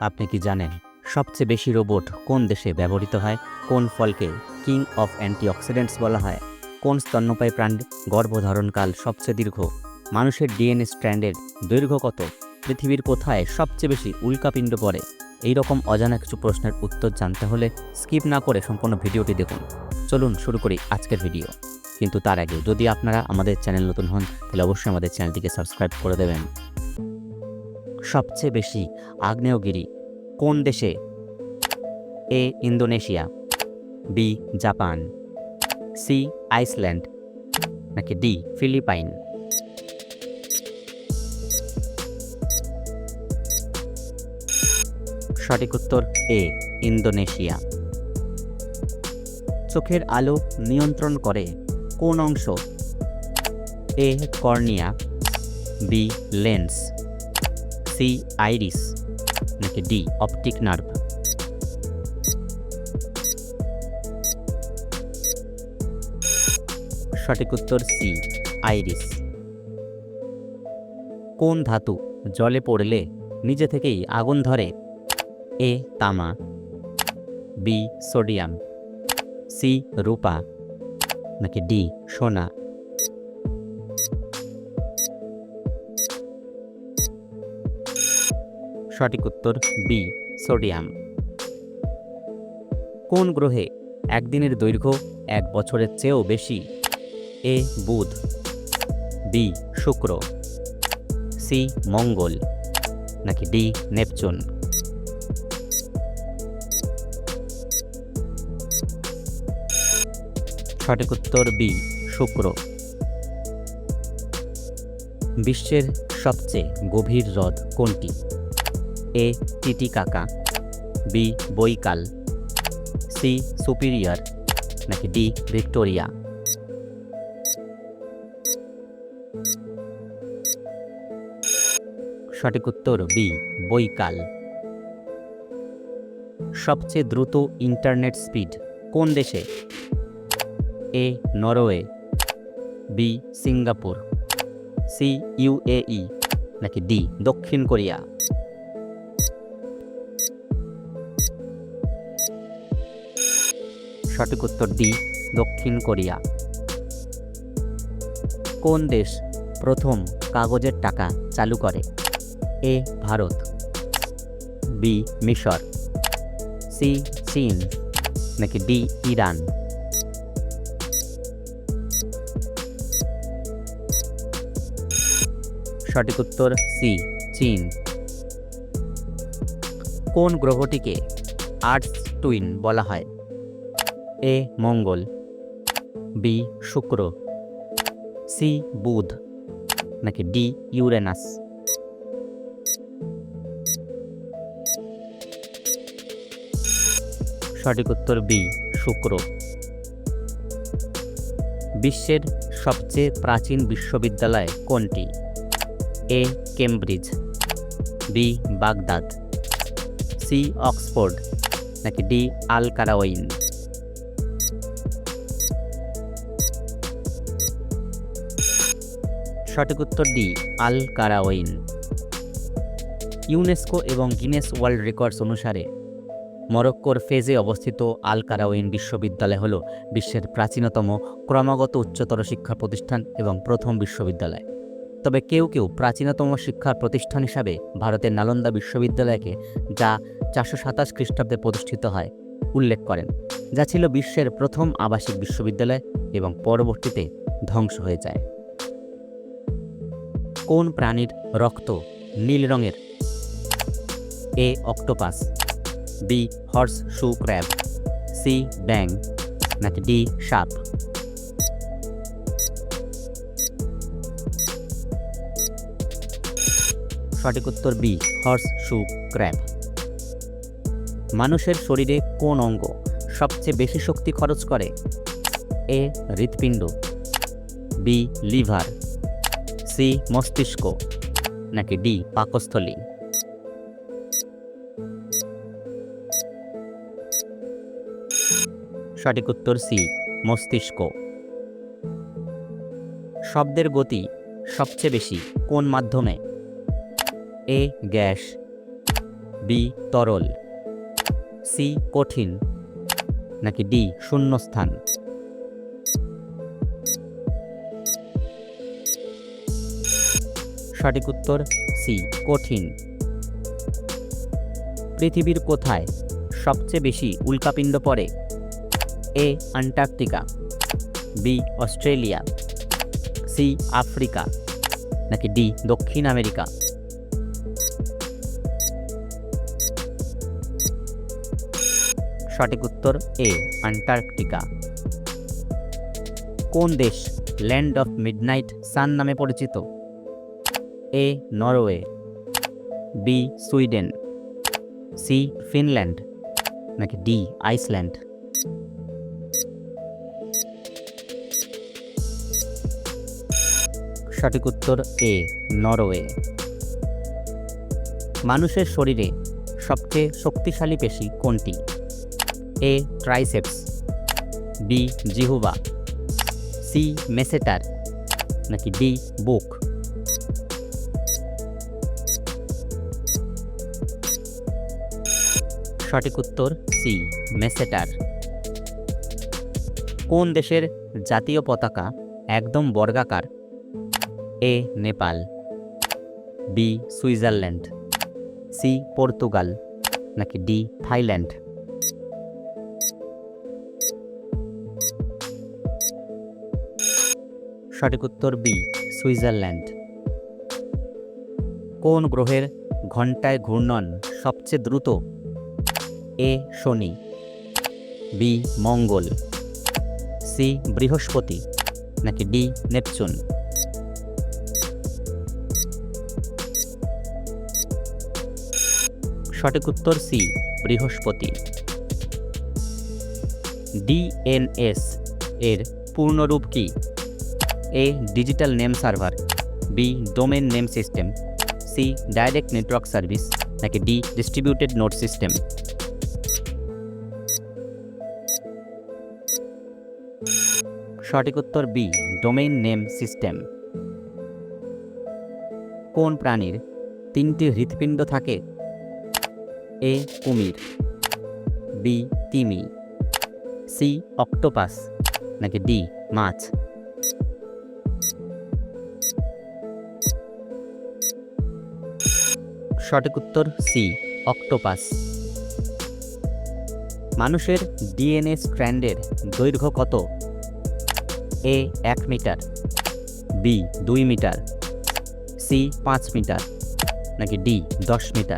আপনি কি জানেন সবচেয়ে বেশি রোবট কোন দেশে ব্যবহৃত হয়? কোন ফলকে কিং অফ অ্যান্টিঅক্সিডেন্টস বলা হয়? কোন স্তন্যপায়ী প্রাণীর গর্ভধারণকাল সবচেয়ে দীর্ঘ? মানুষের ডিএনএ স্ট্র্যান্ডের দৈর্ঘ্য কত? পৃথিবীর কোথায় সবচেয়ে বেশি উল্কাপিণ্ড পড়ে? এই রকম অজানা কিছু প্রশ্নের উত্তর জানতে হলে স্কিপ না করে সম্পূর্ণ ভিডিওটি দেখুন। চলুন শুরু করি আজকের ভিডিও। কিন্তু তার আগে যদি আপনারা আমাদের চ্যানেল নতুন হন, তাহলে অবশ্যই আমাদের চ্যানেলটিকে সাবস্ক্রাইব করে দেবেন। সবচেয়ে বেশি আগ্নেয়গিরি কোন দেশে? A, Indonesia, B, Japan, C, Iceland, নাকি ডি, ফিলিপাইন? সঠিক উত্তর এ, ইন্দোনেশিয়া। চোখের আলো নিয়ন্ত্রণ করে কোন অংশ? A, cornea, B, lens. C iris, নাকি ডি, অপটিক নার্ভ? সঠিক উত্তর সি, আইরিস। কোন ধাতু জলে পড়লে নিজে থেকেই আগুন ধরে? এ, তামা। B, sodium. সি, রূপা। নাকি ডি, সোনা। সঠিক উত্তর বি, সোডিয়াম। কোন গ্রহে একদিনের দৈর্ঘ্য এক বছরের চেয়েও বেশি? এ, বুধ। বি, শুক্র। সি, মঙ্গল। নাকি ডি, নেপচুন। সঠিক উত্তর বি, শুক্র। বিশ্বের সবচেয়ে গভীর হ্রদ কোনটি? A Titicaca B Baikal, C Superior, নাকি ডি ভিক্টোরিয়া। সঠিক উত্তর বি, বৈকাল। সবচেয়ে দ্রুত ইন্টারনেট স্পিড কোন দেশে? A, Norway, B, Singapore, C UAE নাকি ডি, দক্ষিণ কোরিয়া। সঠিক উত্তর ডি দক্ষিণ কোরিয়া। কোন দেশ প্রথম কাগজের টাকা চালু করে? এ, ভারত। বি, মিশর। সি, চীন। নাকি ডি, ইরান? সঠিক উত্তর সি, চীন। কোন গ্রহটিকে আর্টস টুইন বলা হয়? এ মঙ্গল, বি শুক্র, সি বুধ, নাকি ডি ইউরেনাস। সঠিক উত্তর বি, শুক্র। বিশ্বের সবচেয়ে প্রাচীন বিশ্ববিদ্যালয় কোনটি? A, Cambridge, B, Baghdad, C, Oxford, নাকি ডি আল কারাওয়াইন সঠিক উত্তর ডি, আল কারাওয়াইন ইউনেস্কো এবং গিনেস ওয়ার্ল্ড রেকর্ডস অনুসারে, মরক্কোর ফেজে অবস্থিত আল কারাওয়াইন বিশ্ববিদ্যালয় হল বিশ্বের প্রাচীনতম ক্রমাগত উচ্চতর শিক্ষা প্রতিষ্ঠান এবং প্রথম বিশ্ববিদ্যালয়। তবে কেউ কেউ প্রাচীনতম শিক্ষা প্রতিষ্ঠান হিসাবে ভারতের নালন্দা বিশ্ববিদ্যালয়কে, যা চারশো সাতাশ খ্রিস্টাব্দে প্রতিষ্ঠিত হয়, উল্লেখ করেন, যা ছিল বিশ্বের প্রথম আবাসিক বিশ্ববিদ্যালয় এবং পরবর্তীতে ধ্বংস হয়ে যায়। কোন প্রাণীর রক্ত নীল রঙের? A, octopus, B, horseshoe crab, C, ব্যাং, নাকি ডি, সাপ? সঠিক উত্তর বি, হর্স শু ক্র্যাব। মানুষের শরীরে কোন অঙ্গ সবচেয়ে বেশি শক্তি খরচ করে? এ, হৃৎপিণ্ড, বি, লিভার সি মস্তিষ্ক, নাকি ডি পাকস্থলী? সঠিক উত্তর সি, মস্তিষ্ক। শব্দের গতি সবচেয়ে বেশি কোন মাধ্যমে? A, gas. বি, তরল। সি, কঠিন। নাকি ডি, শূন্যস্থান। সঠিক উত্তর সি, কঠিন। পৃথিবীর কোথায় সবচেয়ে বেশি উল্কাপিণ্ড পড়ে? A, Antarctica. B, Australia. C, Africa. নাকি ডি, দক্ষিণ আমেরিকা? সঠিক উত্তর এ, আন্টার্কটিকা। কোন দেশ ল্যান্ড অফ মিডনাইট সান নামে পরিচিত? A Norway B Sweden C Finland নাকি ডি আইসল্যান্ড সঠিক উত্তর এ নরওয়ে মানুষের শরীরে সবচেয়ে শক্তিশালী পেশি কোনটি? এ ট্রাইসেপস বি জিহুবা সি মেসেটার নাকি ডি বুক সঠিক উত্তর সি, মেসেটার। কোন দেশের জাতীয় পতাকা একদম বর্গাকার? A, Nepal. B, Switzerland. C, Portugal. নাকি ডি, থাইল্যান্ড? সঠিক উত্তর বি, সুইজারল্যান্ড। কোন গ্রহের ঘন্টায় ঘূর্ণন সবচেয়ে দ্রুত? এ শনি। বি মঙ্গল। সি বৃহস্পতি নাকি ডি নেপচুন? সঠিক উত্তর সি, বৃহস্পতি। ডিএনএস এর পূর্ণরূপ কি? A digital name server, B domain name system, C direct network service নাকি ডি ডিস্ট্রিবিউটেড নোট সিস্টেম? সঠিক উত্তর বি, ডোমেইন নেম সিস্টেম। কোন প্রাণীর তিনটি হৃৎপিণ্ড থাকে? এ, কুমির, বি, তিমি, সি, অক্টোপাস, নাকি ডি, মাছ? সঠিক উত্তর সি, অক্টোপাস। মানুষের ডিএনএ স্ট্র্যান্ডের দৈর্ঘ্য কত? এ, এক মিটার। বি, দুই মিটার। সি, পাঁচ মিটার। নাকি ডি, দশ মিটার।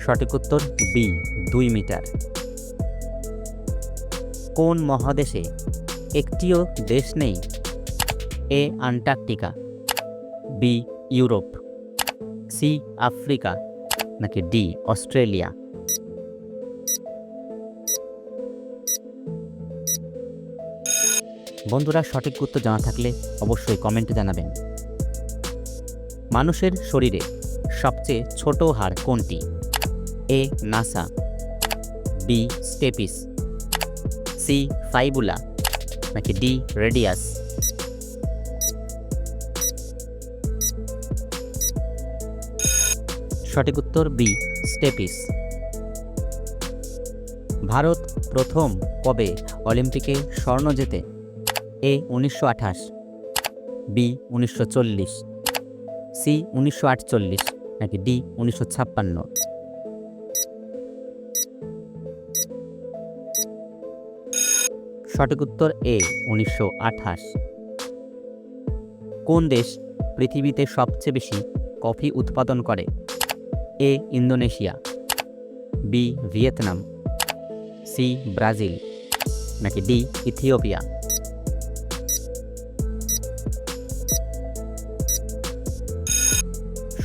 সঠিক উত্তর, বি, দুই মিটার। কোন মহাদেশে একটিও দেশ নেই? A, Antarctica. B, Europe. C, Africa. নাকি ডি, অস্ট্রেলিয়া। বন্ধুরা সঠিক উত্তর জানা থাকলে অবশ্যই কমেন্টে জানাবেন। মানুষের শরীরে সবচেয়ে ছোট হাড় কোনটি? এ, নাসা, বি, স্টেপিস, সি, ফাইবুলা, নাকি ডি, রেডিয়াস? সঠিক উত্তর বি, স্টেপিস। ভারত প্রথম কবে অলিম্পিকে স্বর্ণ জেতে? এ উনিশশো আঠাশ, বি উনিশশো চল্লিশ, সি উনিশশো আটচল্লিশ নাকি ডি উনিশশো ছাপ্পান্ন? সঠিক উত্তর এ উনিশশো আঠাশ। কোন দেশ পৃথিবীতে সবচেয়ে বেশি কফি উৎপাদন করে? A Indonesia, B Vietnam, C Brazil নাকি ডি ইথিওপিয়া?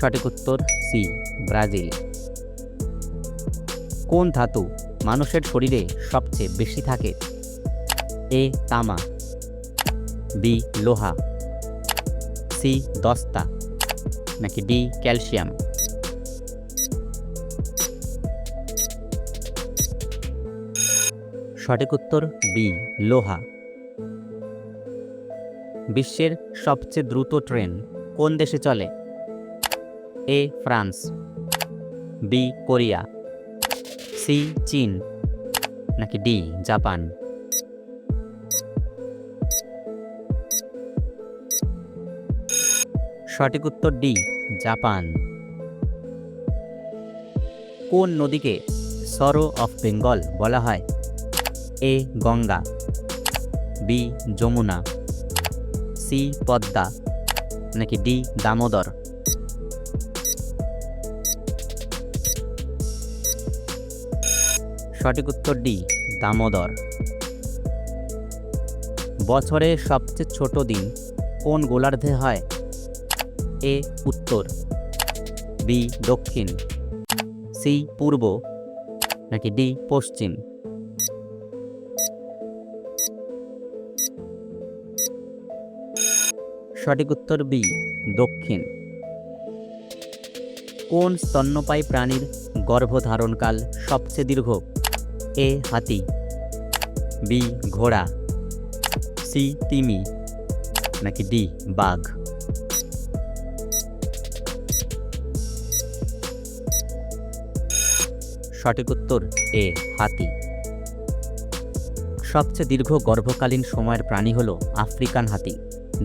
সঠিক উত্তর সি, ব্রাজিল। কোন ধাতু মানুষের শরীরে সবচেয়ে বেশি থাকে? এ, তামা। বি, লোহা। সি, দস্তা। নাকি ডি, ক্যালসিয়াম। সঠিক উত্তর বি, লোহা। বিশ্বের সবচেয়ে দ্রুত ট্রেন কোন দেশে চলে? A France, B Korea, C চীন, নাকি ডি জাপান? সঠিক উত্তর ডি, জাপান। কোন নদীকে সরো অফ বেঙ্গল বলা হয়? A Ganga, B Yamuna, C Padma, নাকি ডি দামোদর? সঠিক উত্তর ডি, দামোদর। বছরে সবচেয়ে ছোট দিন কোন গোলার্ধে হয়? এ, উত্তর। বি, দক্ষিণ। সি, পূর্ব। নাকি ডি, পশ্চিম? সঠিক উত্তর বি, দক্ষিণ। কোন স্তন্যপায়ী প্রাণীর গর্ভধারণকাল সবচেয়ে দীর্ঘ? এ হাতি, বি ঘোড়া, সি তিমি, নাকি ডি বাঘ? সঠিক উত্তর এ হাতি। সবচেয়ে দীর্ঘ গর্ভকালীন সময়ের প্রাণী হল আফ্রিকান হাতি,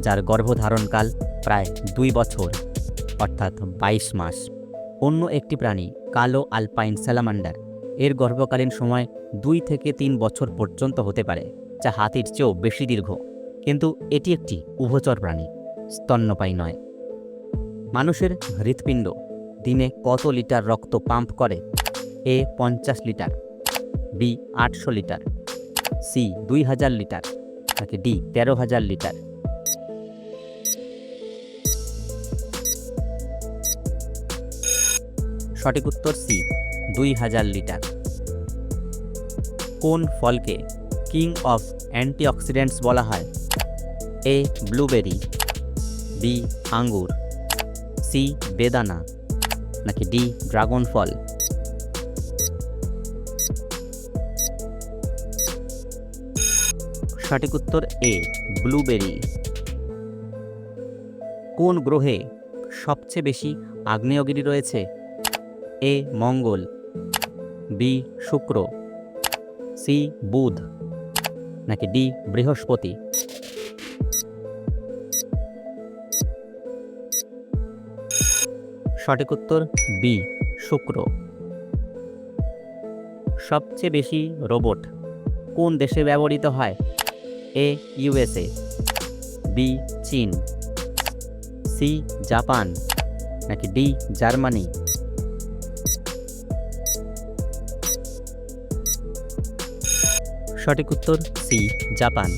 যার গর্ভধারণকাল প্রায় দুই বছর, অর্থাৎ বাইশ মাস। অন্য একটি প্রাণী কালো আলপাইন স্যালামান্ডার এর গর্ভকালীন সময় দুই থেকে তিন বছর পর্যন্ত হতে পারে, যা হাতির চেয়েও বেশি দীর্ঘ। কিন্তু এটি একটি উভচর প্রাণী, স্তন্যপায়ী নয়। মানুষের হৃৎপিণ্ড দিনে কত লিটার রক্ত পাম্প করে? এ পঞ্চাশ লিটার, বি আটশো লিটার, সি দুই হাজার লিটার, নাকি ডি তেরো হাজার লিটার? সঠিক উত্তর সি। দুই হাজার লিটার। কোন ফলকে কিং অফ অ্যান্টিঅক্সিডেন্টস বলা হয়? এ, ব্লুবেরি, বি, আঙ্গুর, সি, বেদানা, নাকি ডি, ড্রাগন ফল? সঠিক উত্তর এ, ব্লুবেরি। কোন গ্রহে সবচেয়ে বেশি আগ্নেয়গিরি রয়েছে? এ, মঙ্গল বি শুক্র। সি বুধ। নাকি ডি বৃহস্পতি। সঠিক উত্তর বি, শুক্র। সবচেয়ে বেশি রোবট কোন দেশে ব্যবহৃত হয়? A, USA. বি, চীন। C, Japan. নাকি ডি, জার্মানি। সঠিক উত্তর? C, Japan.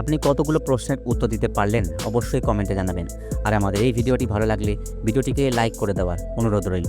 আপনি কতগুলো প্রশ্নের উত্তর দিতে পারলেন অবশ্যই কমেন্টে জানাবেন। আর আমাদের এই ভিডিওটি ভালো লাগলে ভিডিওটিকে লাইক করে দেওয়ার অনুরোধ রইল।